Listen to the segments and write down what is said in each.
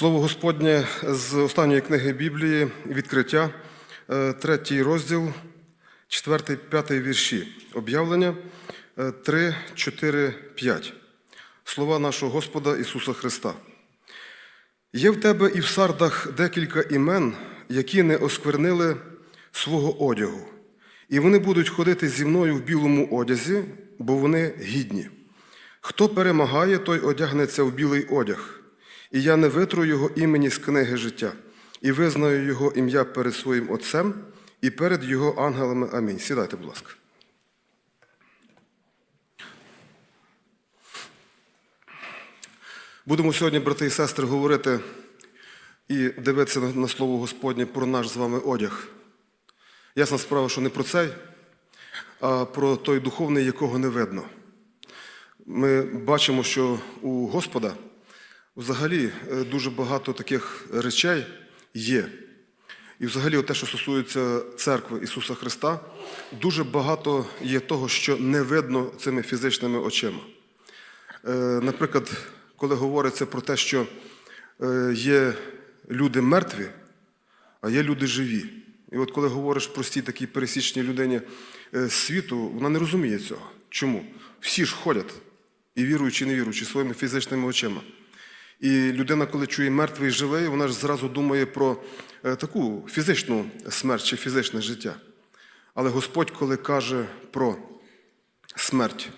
Слово Господнє з останньої книги Біблії, відкриття, е, третій розділ, четвертий, п'ятий вірші. Об'явлення е, 3, 4, 5. Слова нашого Господа Ісуса Христа. Є в тебе і в сардах декілька імен, які не осквернили свого одягу, і вони будуть ходити зі мною в білому одязі, бо вони гідні. Хто перемагає, той одягнеться в білий одяг, і я не витру його імені з книги життя, і визнаю його ім'я перед своїм Отцем і перед його ангелами. Амінь. Сідайте, будь ласка. Будемо сьогодні, брати і сестри, говорити і дивитися на слово Господнє про наш з вами одяг. Ясна справа, що не про цей, а про той духовний, якого не видно. Ми бачимо, що у Господа взагалі е, дуже багато таких речей є. І взагалі, те, що стосується церкви Ісуса Христа, дуже багато є того, що не видно цими фізичними очима. Е, Наприклад, коли говориться про те, що е, є люди мертві, а є люди живі. І от коли говориш простій такій пересічній людині світу, вона не розуміє цього. Чому? Всі ж ходять, і віруючи, і не віруючи, своїми фізичними очима. І людина, коли чує мертвий живий, вона ж зразу думає про е, таку фізичну смерть чи фізичне життя. Але Господь, коли каже про смерть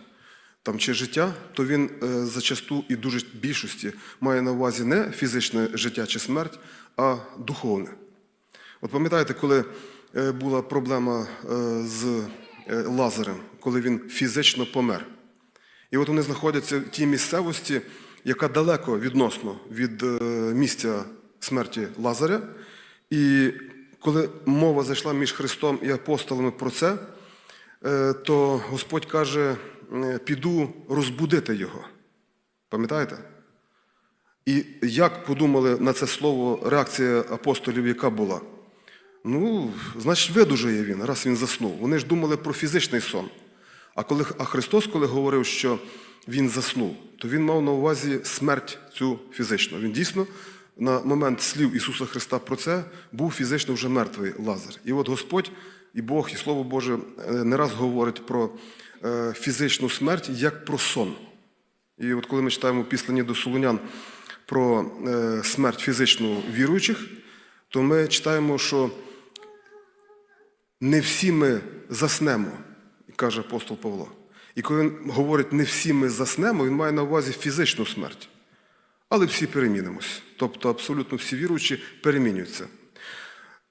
там, чи життя, то він е, зачасту і дуже більшості має на увазі не фізичне життя чи смерть, а духовне. От пам'ятаєте, коли е, була проблема з Лазарем, коли він фізично помер. І от вони знаходяться в тій місцевості, яка далеко відносно від е, місця смерті Лазаря. І коли мова зайшла між Христом і апостолами про це, е, то Господь каже: е, піду розбудити його. Пам'ятаєте? І як подумали на це слово реакція апостолів, яка була? Ну, значить, видужує він, раз він заснув. Вони ж думали про фізичний сон. А коли а Христос, коли говорив, що Він заснув, то Він мав на увазі смерть цю фізичну. Він дійсно на момент слів Ісуса Христа про це був фізично вже мертвий Лазар. І от Господь, і Бог, і Слово Боже е, не раз говорить про е, фізичну смерть як про сон. І от коли ми читаємо післані до Солунян про е, смерть фізичну віруючих, то ми читаємо, що не всі ми заснемо, каже апостол Павло. І коли він говорить не всі ми заснемо, він має на увазі фізичну смерть. Але всі перемінимось. Тобто абсолютно всі віруючі перемінюються.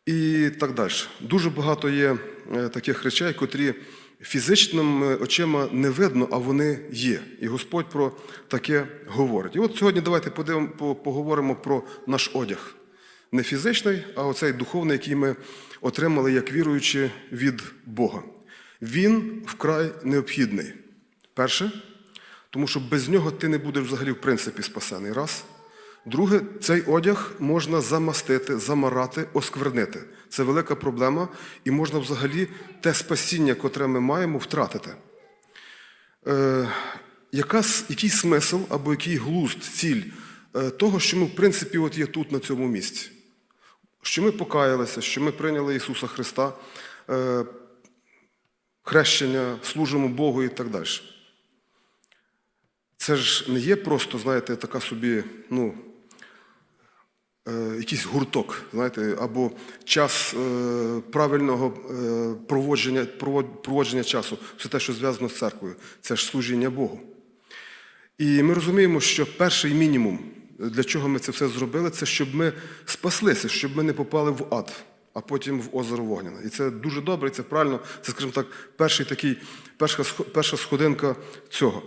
І так далі. Дуже багато є е, таких речей, котрі фізичними очима не видно, а вони є. І Господь про таке говорить. І от сьогодні давайте подивимо, поговоримо про наш одяг. Не фізичний, а оцей духовний, який ми отримали як віруючі від Бога. Він вкрай необхідний. Перше, тому що без нього ти не будеш взагалі в принципі спасений. Раз. Друге, цей одяг можна замастити, замарати, осквернити. Це велика проблема, і можна взагалі те спасіння, котре ми маємо, втратити. Е, яка, який смисл або який глузд, ціль е, того, що ми, в принципі, от є тут, на цьому місці? Що ми покаялися, що ми прийняли Ісуса Христа, е, хрещення, служимо Богу і так далі. Це ж не є просто, знаєте, така собі, ну, е, якийсь гурток, знаєте, або час е, правильного е, проводження, провод- проводження часу. Все те, що зв'язано з церквою. Це ж служіння Богу. І ми розуміємо, що перший мінімум, для чого ми це все зробили, це щоб ми спаслися, щоб ми не попали в ад, а потім в озеро Вогняне. І це дуже добре, і це правильно. Це, скажімо так, перший такий, перша, перша сходинка цього.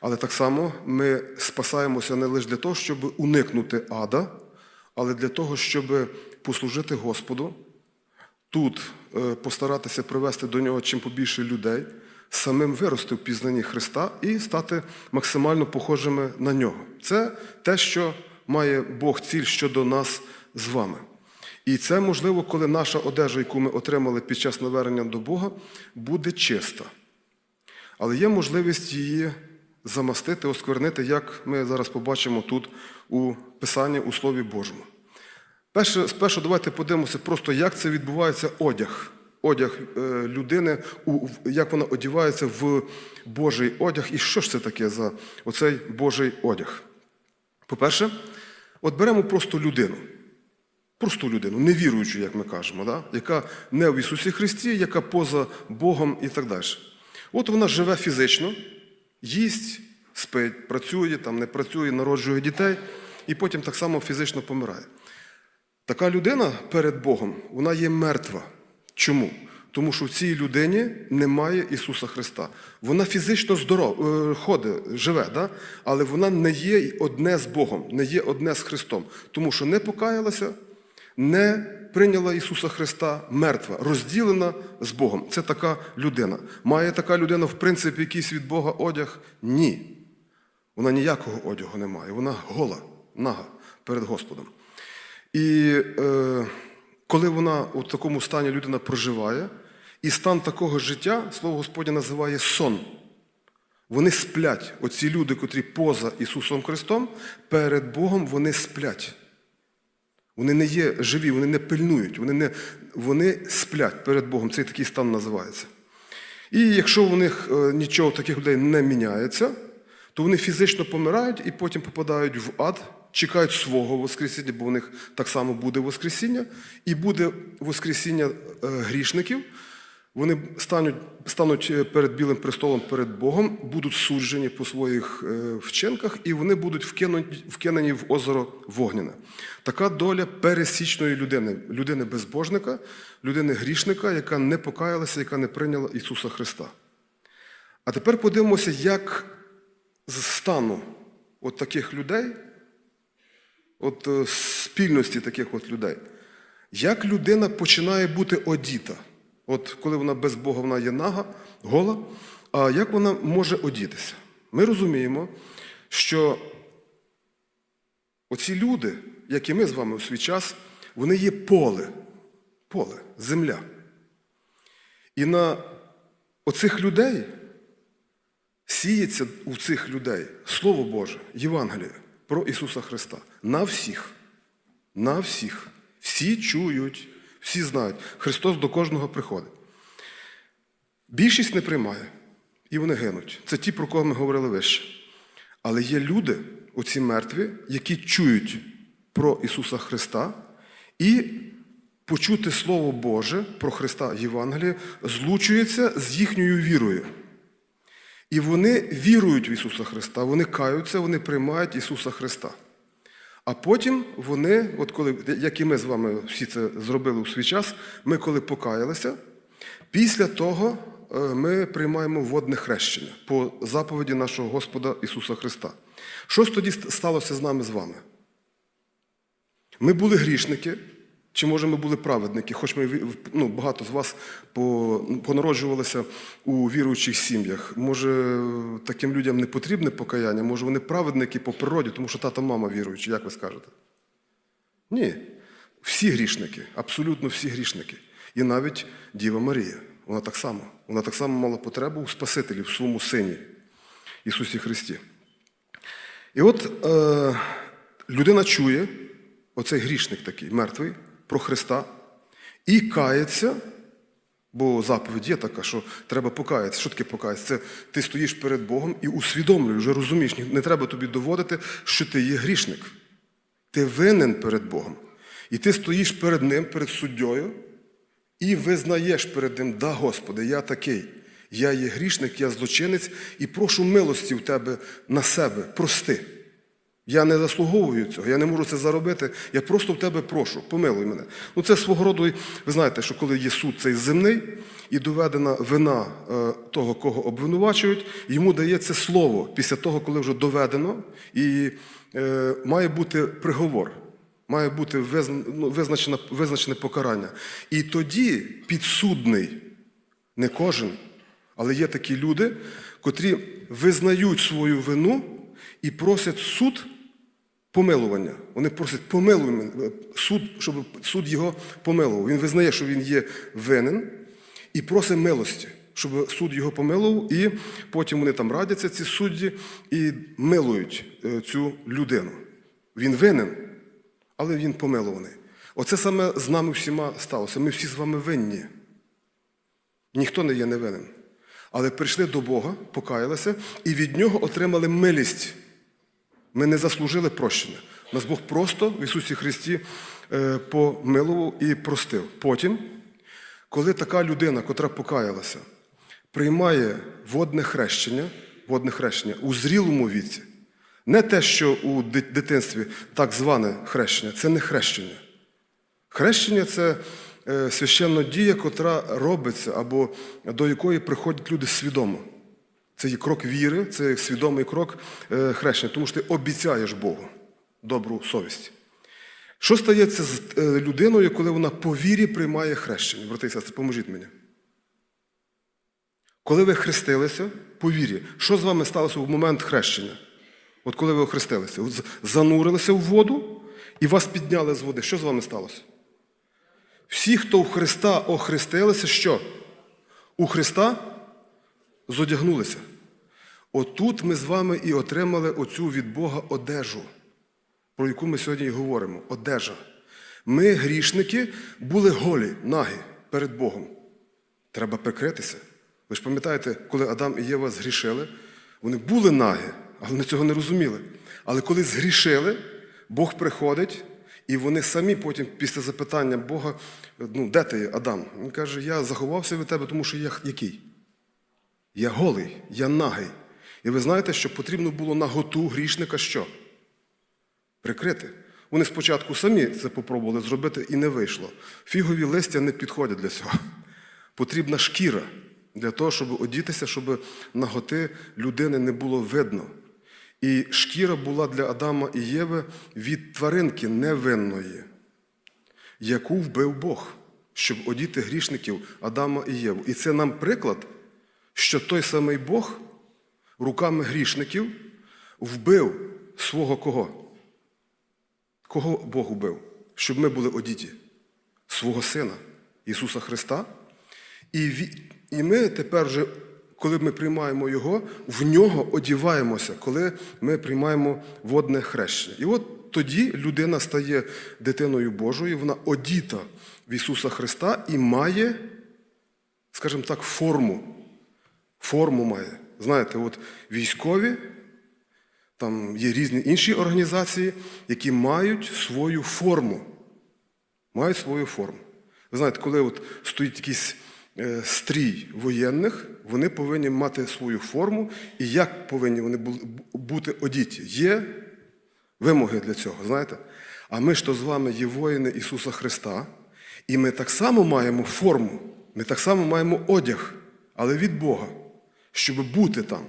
Але так само ми спасаємося не лише для того, щоб уникнути ада, але для того, щоб послужити Господу, тут е, постаратися привести до нього чим побільше людей, самим вирости в пізнанні Христа і стати максимально похожими на нього. Це те, що має Бог ціль щодо нас з вами. І це можливо, коли наша одежа, яку ми отримали під час навернення до Бога, буде чиста. Але є можливість її замастити, осквернити, як ми зараз побачимо тут у Писанні, у Слові Божому. Перше, спершу давайте подивимося просто, як це відбувається одяг. Одяг е, людини, як вона одягається в Божий одяг, і що ж це таке за оцей Божий одяг. По-перше, от беремо просто людину. Просту людину, невіруючу, як ми кажемо, да? яка не в Ісусі Христі, яка поза Богом і так далі. От вона живе фізично, їсть, спить, працює, там, не працює, народжує дітей, і потім так само фізично помирає. Така людина перед Богом, вона є мертва. Чому? Тому що в цій людині немає Ісуса Христа. Вона фізично здорова, ходить, живе, да? але вона не є одне з Богом, не є одне з Христом. Тому що не покаялася, не прийняла Ісуса Христа мертва, розділена з Богом. Це така людина. Має така людина, в принципі, якийсь від Бога одяг? Ні. Вона ніякого одягу не має. Вона гола, нага перед Господом. І е, коли вона у такому стані людина проживає, і стан такого життя, слово Господнє називає сон. Вони сплять. Оці люди, котрі поза Ісусом Христом, перед Богом вони сплять. Вони не є живі, вони не пильнують, вони, не, вони сплять перед Богом. Цей такий стан називається. І якщо у них е, нічого таких людей не міняється, то вони фізично помирають і потім попадають в ад, чекають свого Воскресіння, бо у них так само буде Воскресіння, і буде Воскресіння е, грішників. Вони стануть, стануть е, перед Білим престолом, перед Богом, будуть суджені по своїх е, вчинках, і вони будуть вкинуті, вкинені в озеро Вогняне. Така доля пересічної людини, людини безбожника, людини грішника, яка не покаялася, яка не прийняла Ісуса Христа. А тепер подивимося, як з стану от таких людей, от е, спільності таких от людей, як людина починає бути одіта. От коли вона без Бога, вона є нага, гола, а як вона може одітися? Ми розуміємо, що оці люди, як і ми з вами у свій час, вони є поле, поле, земля. І на оцих людей сіється у цих людей Слово Боже, Євангеліє про Ісуса Христа. На всіх. На всіх. Всі чують, всі знають. Христос до кожного приходить. Більшість не приймає, і вони гинуть. Це ті, про кого ми говорили вище. Але є люди, оці мертві, які чують про Ісуса Христа і почути Слово Боже про Христа Євангелія злучується з їхньою вірою. І вони вірують в Ісуса Христа, вони каються, вони приймають Ісуса Христа. А потім вони, от коли, як і ми з вами всі це зробили у свій час, ми коли покаялися, після того е, ми приймаємо водне хрещення по заповіді нашого Господа Ісуса Христа. Що ж тоді сталося з нами з вами? Ми були грішники, чи може ми були праведники, хоч ми ну, багато з вас понароджувалися у віруючих сім'ях. Може, таким людям не потрібне покаяння, може вони праведники по природі, тому що тата мама віруючі, як ви скажете? Ні. Всі грішники, абсолютно всі грішники. І навіть Діва Марія. Вона так само. Вона так само мала потребу у Спасителі, в своєму сині Ісусі Христі. І от е, людина чує, оцей грішник такий, мертвий, про Христа, і кається, бо заповідь є така, що треба покаятися. Що таке покаятися? Це ти стоїш перед Богом і усвідомлюєш, вже розумієш, не треба тобі доводити, що ти є грішник. Ти винен перед Богом. І ти стоїш перед Ним, перед суддєю, і визнаєш перед Ним, да, Господи, я такий. Я є грішник, я злочинець, і прошу милості в тебе на себе, прости. Я не заслуговую цього, я не можу це заробити. Я просто в тебе прошу, помилуй мене. Ну це свого роду, ви знаєте, що коли є суд цей земний і доведена вина е, того, кого обвинувачують, йому дається слово після того, коли вже доведено, і е, має бути приговор, має бути ну, визначено, визначене покарання. І тоді підсудний, не кожен, але є такі люди, котрі визнають свою вину і просять суд помилування. Вони просять помилуй мене, суд, щоб суд його помилував. Він визнає, що він є винен, і просить милості, щоб суд його помилував, і потім вони там радяться, ці судді, і милують е, цю людину. Він винен, але він помилуваний. Оце саме з нами всіма сталося. Ми всі з вами винні. Ніхто не є невинен. Але прийшли до Бога, покаялися і від нього отримали милість. Ми не заслужили прощення. Нас Бог просто в Ісусі Христі е, помилував і простив. Потім, коли така людина, котра покаялася, приймає водне хрещення, водне хрещення у зрілому віці, не те, що у дитинстві так зване хрещення, це не хрещення. Хрещення це е, священна дія, котра робиться або до якої приходять люди свідомо. Це є крок віри, це свідомий крок е, хрещення, тому що ти обіцяєш Богу добру совість. Що стається з е, людиною, коли вона по вірі приймає хрещення? Брати і сестри, поможіть мені. Коли ви хрестилися по вірі, що з вами сталося в момент хрещення? От коли ви охрестилися, от занурилися в воду і вас підняли з води. Що з вами сталося? Всі, хто в Христа охрестилися, що? У Христа зодягнулися. Отут ми з вами і отримали оцю від Бога одежу, про яку ми сьогодні і говоримо. Одежа. Ми, грішники, були голі, нагі перед Богом. Треба прикритися. Ви ж пам'ятаєте, коли Адам і Єва згрішили, вони були нагі, але вони цього не розуміли. Але коли згрішили, Бог приходить, і вони самі потім, після запитання Бога, ну, де ти, Адам? Він каже, я заховався від тебе, тому що я який? Я голий, я нагий. І ви знаєте, що потрібно було наготу грішника що? Прикрити. Вони спочатку самі це попробували зробити і не вийшло. Фігові листя не підходять для цього. Потрібна шкіра для того, щоб одітися, щоб наготи людини не було видно. І шкіра була для Адама і Єви від тваринки невинної, яку вбив Бог, щоб одіти грішників Адама і Єву. І це нам приклад, що той самий Бог руками грішників вбив свого кого? Кого Бог убив? Щоб ми були одіті? Свого Сина Ісуса Христа. І, і ми тепер вже, коли ми приймаємо Його, в нього одіваємося, коли ми приймаємо водне хрещення. І от тоді людина стає дитиною Божою, вона одіта в Ісуса Христа і має, скажімо так, форму. Форму має. Знаєте, от військові, там є різні інші організації, які мають свою форму. Мають свою форму. Ви знаєте, коли от стоїть якийсь е, стрій воєнних, вони повинні мати свою форму, і як повинні вони бути одіті. Є вимоги для цього, знаєте? А ми ж то з вами є воїни Ісуса Христа, і ми так само маємо форму, ми так само маємо одяг, але від Бога, щоб бути там.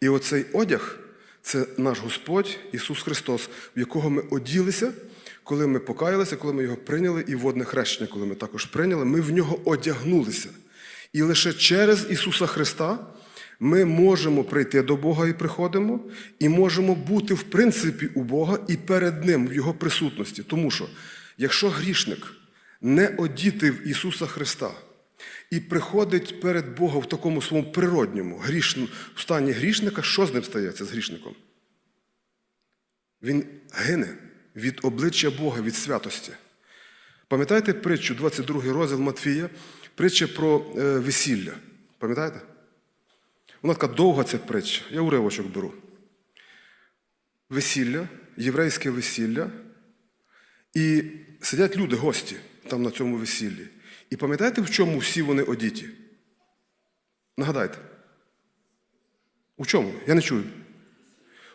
І оцей одяг це наш Господь Ісус Христос, в якого ми оділися, коли ми покаялися, коли ми його прийняли, і водне хрещення, коли ми також прийняли, ми в нього одягнулися. І лише через Ісуса Христа ми можемо прийти до Бога і приходимо, і можемо бути, в принципі, у Бога і перед Ним в Його присутності. Тому що, якщо грішник не одіти в Ісуса Христа і приходить перед Богом в такому своєму природньому грішн... в стані грішника, що з ним стається з грішником? Він гине від обличчя Бога, від святості. Пам'ятаєте притчу, 22 розділ Матфія, притча про е, весілля? Пам'ятаєте? Вона така довга ця притча. Я уривочок беру. Весілля, єврейське весілля, і сидять люди, гості там на цьому весіллі. І пам'ятаєте, в чому всі вони одіті? Нагадайте. У чому? Я не чую.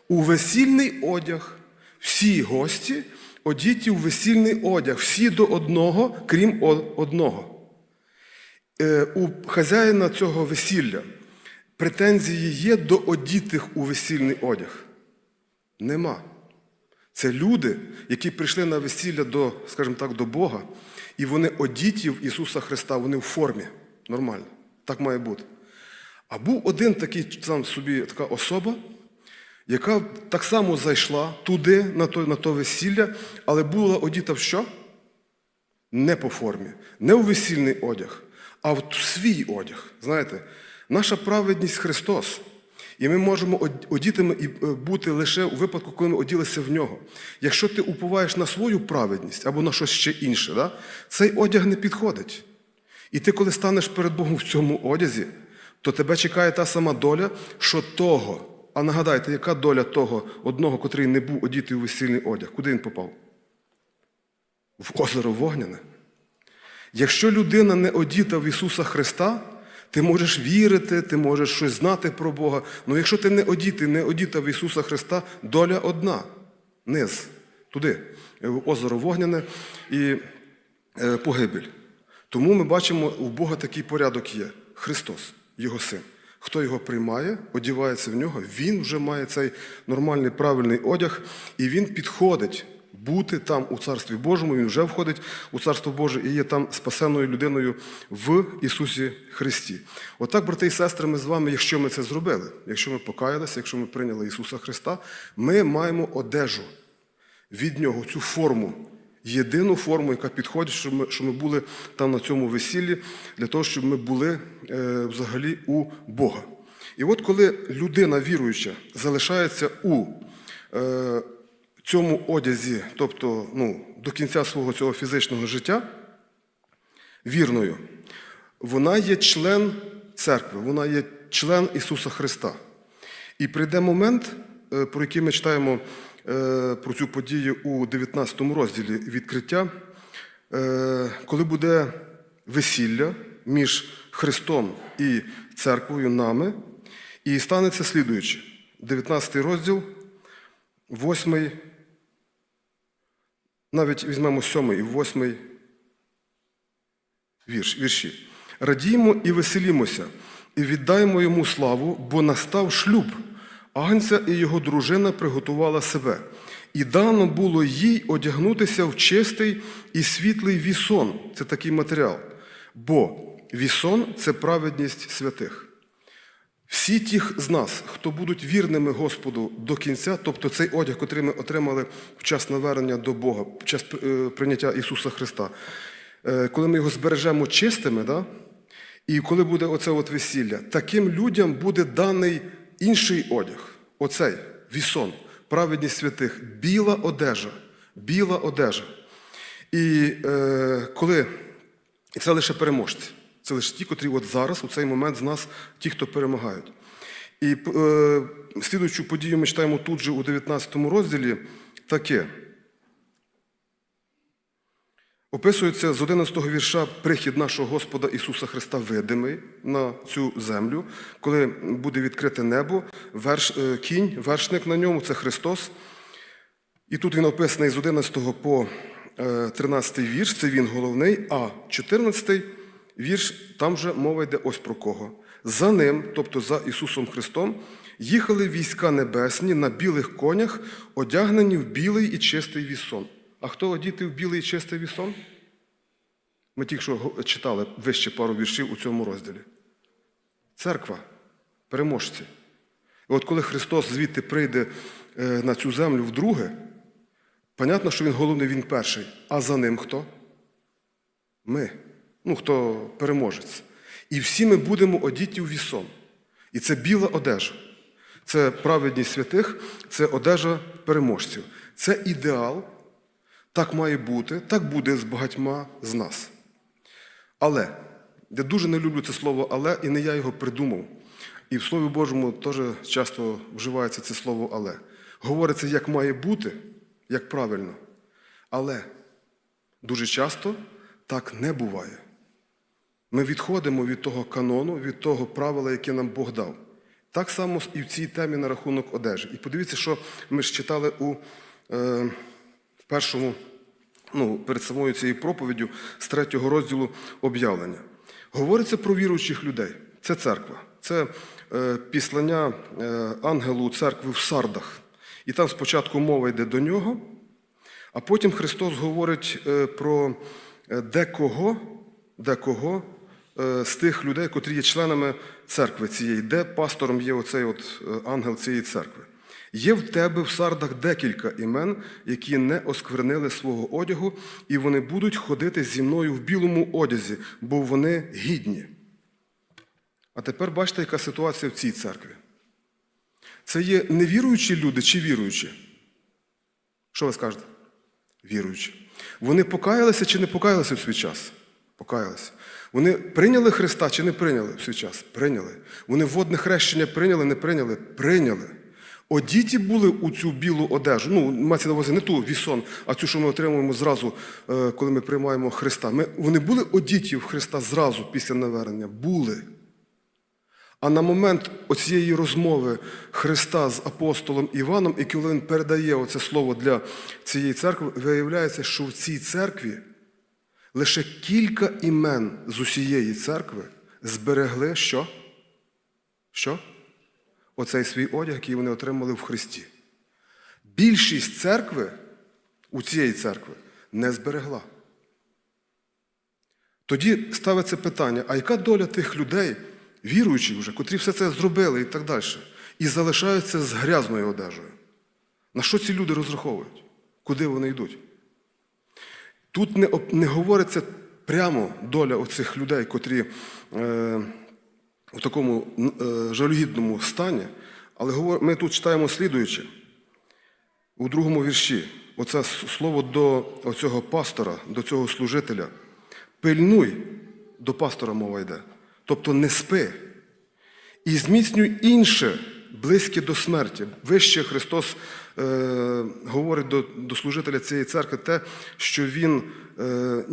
У весільний одяг. Всі гості одіті у весільний одяг, всі до одного, крім одного. Е, У хазяїна цього весілля претензії є до одітих у весільний одяг? Нема. Це люди, які прийшли на весілля до, скажімо так, до Бога, і вони одіті в Ісуса Христа, вони в формі. Нормально. Так має бути. А був один такий сам собі така особа, яка так само зайшла туди, на то, на то весілля, але була одіта в що? Не по формі, не у весільний одяг, а в свій одяг. Знаєте, наша праведність Христос. І ми можемо од- одітими і е, бути лише у випадку, коли ми оділися в нього. Якщо ти уповаєш на свою праведність або на щось ще інше, да, цей одяг не підходить. І ти, коли станеш перед Богом в цьому одязі, то тебе чекає та сама доля, що того. А нагадайте, яка доля того одного, котрий не був одітий у весільний одяг? Куди він попав? В озеро вогняне. Якщо людина не одіта в Ісуса Христа, ти можеш вірити, ти можеш щось знати про Бога. Але якщо ти не одітий, не одіта в Ісуса Христа, доля одна низ, туди, в озеро вогняне і е, погибель. Тому ми бачимо, у Бога такий порядок є Христос, Його син. Хто його приймає, одівається в нього, він вже має цей нормальний правильний одяг, і він підходить бути там у Царстві Божому, він вже входить у Царство Боже і є там спасеною людиною в Ісусі Христі. Отак, брати і сестри, ми з вами, якщо ми це зробили, якщо ми покаялися, якщо ми прийняли Ісуса Христа, ми маємо одежу від Нього, цю форму, єдину форму, яка підходить, щоб ми, щоб ми були там на цьому весіллі, для того, щоб ми були е, взагалі у Бога. І от коли людина віруюча залишається у е, цьому одязі, тобто ну, до кінця свого цього фізичного життя, вірною, вона є член церкви, вона є член Ісуса Христа. І прийде момент, е, про який ми читаємо е, про цю подію у 19 розділі відкриття, е, коли буде весілля між Христом і церквою нами, і станеться слідуюче. 19 розділ, 8, навіть візьмемо 7 і 8 вірш, вірші. Радіймо і веселімося, і віддаємо йому славу, бо настав шлюб. Агнця і його дружина приготувала себе, і дано було їй одягнутися в чистий і світлий вісон. Це такий матеріал. Бо вісон це праведність святих. Всі ті з нас, хто будуть вірними Господу до кінця, тобто цей одяг, який ми отримали в час навернення до Бога, в час е, прийняття Ісуса Христа, е, коли ми його збережемо чистими, да? і коли буде оце от весілля, таким людям буде даний інший одяг, оцей вісон, праведність святих, біла одежа, біла одежа. І е, коли це лише переможці. Це лише ті, котрі от зараз, у цей момент з нас, ті, хто перемагають. І е, слідуючу подію ми читаємо тут же у 19 розділі таке. Описується з 11 вірша прихід нашого Господа Ісуса Христа видимий на цю землю, коли буде відкрите небо, верш, е, кінь, вершник на ньому це Христос. І тут він описаний з 11 по е, 13 вірш, це він головний, а 14 вірш, там вже мова йде ось про кого. За ним, тобто за Ісусом Христом, їхали війська небесні на білих конях, одягнені в білий і чистий вісон. А хто одіти в білий і чистий вісон? Ми тільки що читали вище пару віршів у цьому розділі. Церква, переможці. І от коли Христос звідти прийде е, на цю землю вдруге, понятно, що Він головний, Він перший. А за ним хто? Ми. Ну, хто переможець. І всі ми будемо одіті у вісон. І це біла одежа. Це праведність святих, це одежа переможців. Це ідеал. Так має бути, так буде з багатьма з нас. Але я дуже не люблю це слово але, і не я його придумав. І в Слові Божому теж часто вживається це слово але. Говориться, як має бути, як правильно. Але дуже часто так не буває. Ми відходимо від того канону, від того правила, яке нам Бог дав. Так само і в цій темі на рахунок одежі. І подивіться, що ми ж читали у е, першому, ну, перед самою цією проповіддю з третього розділу об'явлення. Говориться про віруючих людей. Це церква. Це е, післання е, ангелу церкви в Сардах. І там спочатку мова йде до нього, а потім Христос говорить е, про е, декого, декого з тих людей, котрі є членами церкви цієї, де пастором є оцей от е, ангел цієї церкви. Є в тебе в сардах декілька імен, які не осквернили свого одягу, і вони будуть ходити зі мною в білому одязі, бо вони гідні. А тепер бачите, яка ситуація в цій церкві. Це є невіруючі люди чи віруючі? Що ви скажете? Віруючі. Вони покаялися чи не покаялися в свій час? Покаялися. Вони прийняли Христа чи не прийняли в свій час? Прийняли. Вони водне хрещення прийняли, не прийняли? Прийняли. Одіті були у цю білу одежу. Ну, мається на увазі не ту вісон, а цю, що ми отримуємо зразу, е, коли ми приймаємо Христа. Ми, вони були одіті в Христа зразу після навернення? Були. А на момент оцієї розмови Христа з апостолом Іваном, і коли він передає оце слово для цієї церкви, виявляється, що в цій церкві лише кілька імен з усієї церкви зберегли що? Що? Оцей свій одяг, який вони отримали в Христі. Більшість церкви у цієї церкви не зберегла. Тоді ставиться питання: а яка доля тих людей, віруючих вже, котрі все це зробили і так далі, і залишаються з грязною одежею? На що ці люди розраховують? Куди вони йдуть? Тут не, не говориться прямо доля оцих людей, котрі е, у такому е, жалюгідному стані, але говор- ми тут читаємо слідуюче у другому вірші. Оце слово до оцього пастора, до цього служителя. Пильнуй, до пастора мова йде. Тобто не спи. І зміцнюй інше, близьке до смерті. Вище Христос говорить до, до служителя цієї церкви те, що він е,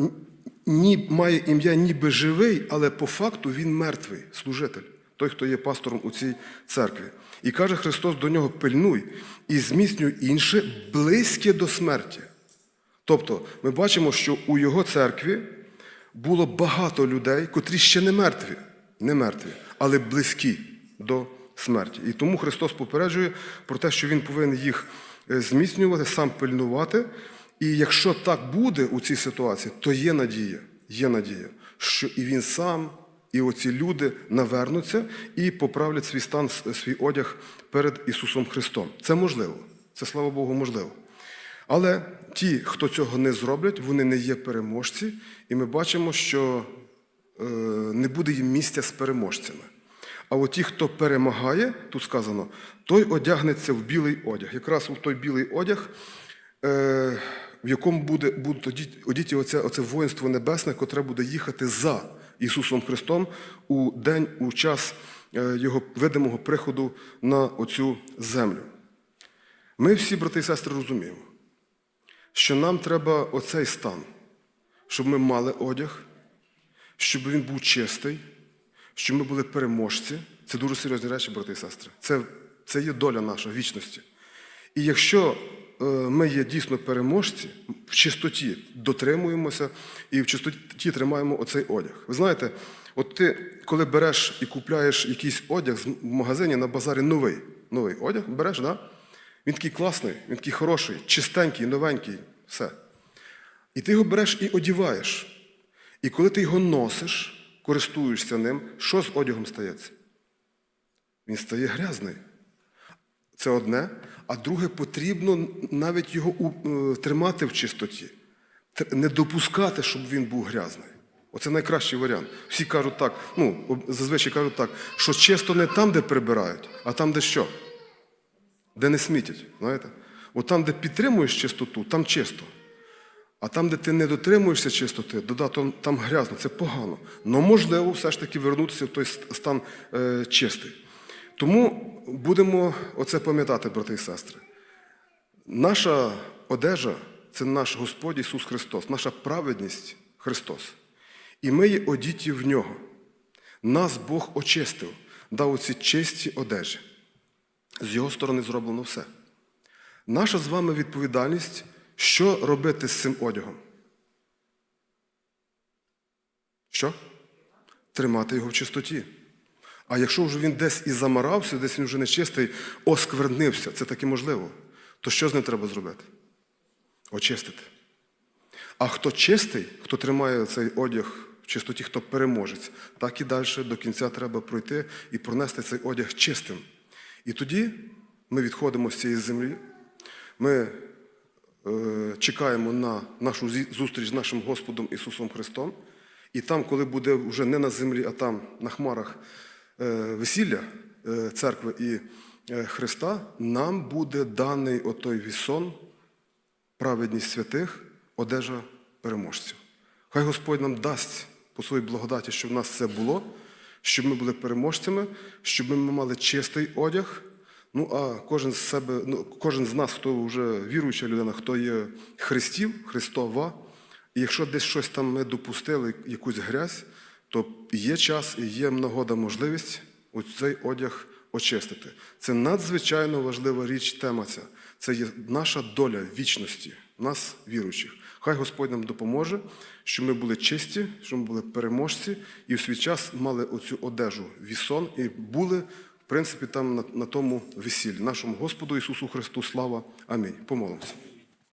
ні, має ім'я ніби живий, але по факту він мертвий служитель, той, хто є пастором у цій церкві. І каже Христос до нього: пильнуй і зміцнюй інше, близьке до смерті. Тобто, ми бачимо, що у його церкві було багато людей, котрі ще не мертві, не мертві, але близькі до смерті. І тому Христос попереджує про те, що Він повинен їх е, зміцнювати, сам пильнувати. І якщо так буде у цій ситуації, то є надія, є надія, що і він сам, і оці люди навернуться і поправлять свій стан, свій одяг перед Ісусом Христом. Це можливо. Це слава Богу, можливо. Але ті, хто цього не зроблять, вони не є переможці, і ми бачимо, що е, не буде їм місця з переможцями. А от ті, хто перемагає, тут сказано, той одягнеться в білий одяг. Якраз у той білий одяг, е, в якому буде, будуть одіті, оце, оце воїнство небесне, котре буде їхати за Ісусом Христом у день, у час е, Його видимого приходу на оцю землю. Ми всі, брати і сестри, розуміємо, що нам треба оцей стан, щоб ми мали одяг, щоб він був чистий, щоб ми були переможці. Це дуже серйозні речі, брати і сестри. Це, це є доля наша вічності. І якщо е, ми є дійсно переможці, в чистоті дотримуємося і в чистоті тримаємо оцей одяг. Ви знаєте, от ти, коли береш і купляєш якийсь одяг в магазині на базарі новий, новий одяг, береш, да? він такий класний, він такий хороший, чистенький, новенький, все. І ти його береш і одіваєш. І коли ти його носиш, користуєшся ним, що з одягом стається? Він стає грязний. Це одне, а друге, потрібно навіть його е, тримати в чистоті, не допускати, щоб він був грязний. Оце найкращий варіант. Всі кажуть так, ну, зазвичай кажуть так, що чисто не там, де прибирають, а там, де що? Де не смітять. Знаєте? От там, де підтримуєш чистоту, там чисто. А там, де ти не дотримуєшся чистоти, дода, там, там грязно, це погано. Но можливо все ж таки вернутися в той стан е, чистий. Тому будемо оце пам'ятати, брати і сестри. Наша одежа це наш Господь Ісус Христос, наша праведність Христос. І ми є одіті в нього. Нас Бог очистив, дав оці чисті одежі. З його сторони зроблено все. Наша з вами відповідальність, що робити з цим одягом? Що? Тримати його в чистоті. А якщо вже він десь і замарався, десь він вже нечистий, осквернився, це таки можливо, то що з ним треба зробити? Очистити. А хто чистий, хто тримає цей одяг в чистоті, хто переможець, так і далі до кінця треба пройти і пронести цей одяг чистим. І тоді ми відходимо з цієї землі. Ми чекаємо на нашу зустріч з нашим Господом Ісусом Христом. І там, коли буде вже не на землі, а там на хмарах е, весілля е, церкви і е, Христа, нам буде даний отой вісон, праведність святих, одежа переможців. Хай Господь нам дасть по своїй благодаті, щоб в нас це було, щоб ми були переможцями, щоб ми мали чистий одяг. Ну а кожен з себе, ну, кожен з нас, хто вже віруюча людина, хто є Христів, Христова, і якщо десь щось там ми допустили, якусь грязь, то є час і є нагода, можливість цей одяг очистити. Це надзвичайно важлива річ, тема ця. Це є наша доля вічності, нас, віруючих. Хай Господь нам допоможе, щоб ми були чисті, щоб ми були переможці, і в свій час мали оцю одежу, вісон, і були, принципі, там на, на тому весіллі. Нашому Господу Ісусу Христу слава. Амінь. Помолимося.